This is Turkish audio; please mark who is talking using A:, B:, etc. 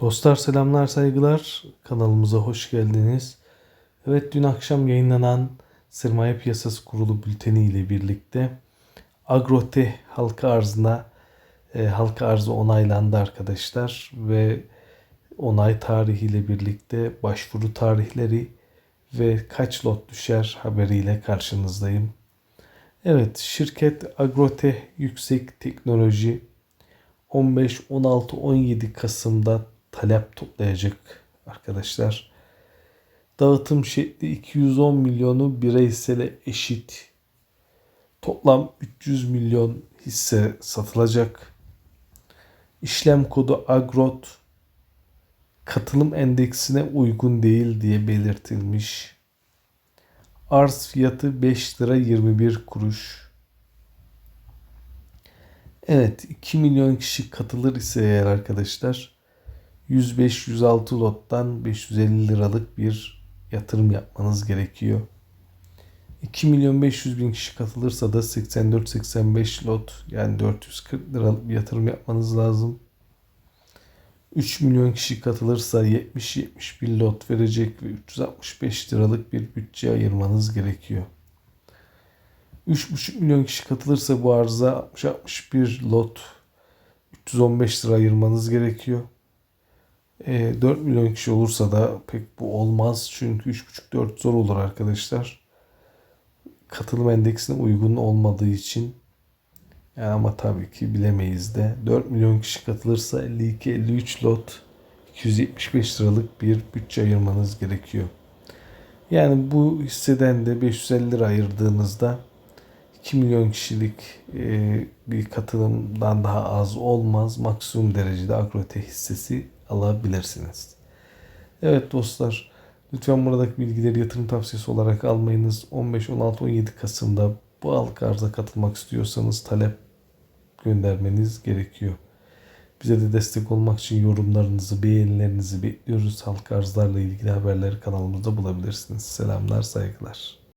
A: Dostlar selamlar saygılar kanalımıza hoş geldiniz. Evet dün akşam yayınlanan Sermaye Piyasası Kurulu bülteni ile birlikte Agroteh halka arzına e, halka arzı onaylandı arkadaşlar ve onay tarihiyle birlikte başvuru tarihleri ve kaç lot düşer haberiyle karşınızdayım. Evet şirket Agroteh Yüksek Teknoloji 15, 16, 17 Kasım'da talep toplayacak arkadaşlar. Dağıtım şekli 210 milyonu bireysele eşit. Toplam 300 milyon hisse satılacak. İşlem kodu AGROT katılım endeksine uygun değil diye belirtilmiş. Arz fiyatı 5 lira 21 kuruş. Evet 2 milyon kişi katılır ise eğer arkadaşlar 105-106 lottan 550 liralık bir yatırım yapmanız gerekiyor. 2 milyon 500 bin kişi katılırsa da 84-85 lot yani 440 liralık bir yatırım yapmanız lazım. 3 milyon kişi katılırsa 70-71 lot verecek ve 365 liralık bir bütçe ayırmanız gerekiyor. 3,5 milyon kişi katılırsa bu arıza 60-61 lot 315 lira ayırmanız gerekiyor. E, 4 milyon kişi olursa da pek bu olmaz. Çünkü 3,5-4 zor olur arkadaşlar. Katılım endeksine uygun olmadığı için yani ama tabii ki bilemeyiz de. 4 milyon kişi katılırsa 52-53 lot 275 liralık bir bütçe ayırmanız gerekiyor. Yani bu hisseden de 550 lira ayırdığınızda 2 milyon kişilik e, bir katılımdan daha az olmaz. Maksimum derecede Agrote hissesi alabilirsiniz. Evet dostlar lütfen buradaki bilgileri yatırım tavsiyesi olarak almayınız. 15, 16, 17 Kasım'da bu halka arza katılmak istiyorsanız talep göndermeniz gerekiyor. Bize de destek olmak için yorumlarınızı, beğenilerinizi bekliyoruz. Halka arzlarla ilgili haberleri kanalımızda bulabilirsiniz. Selamlar, saygılar.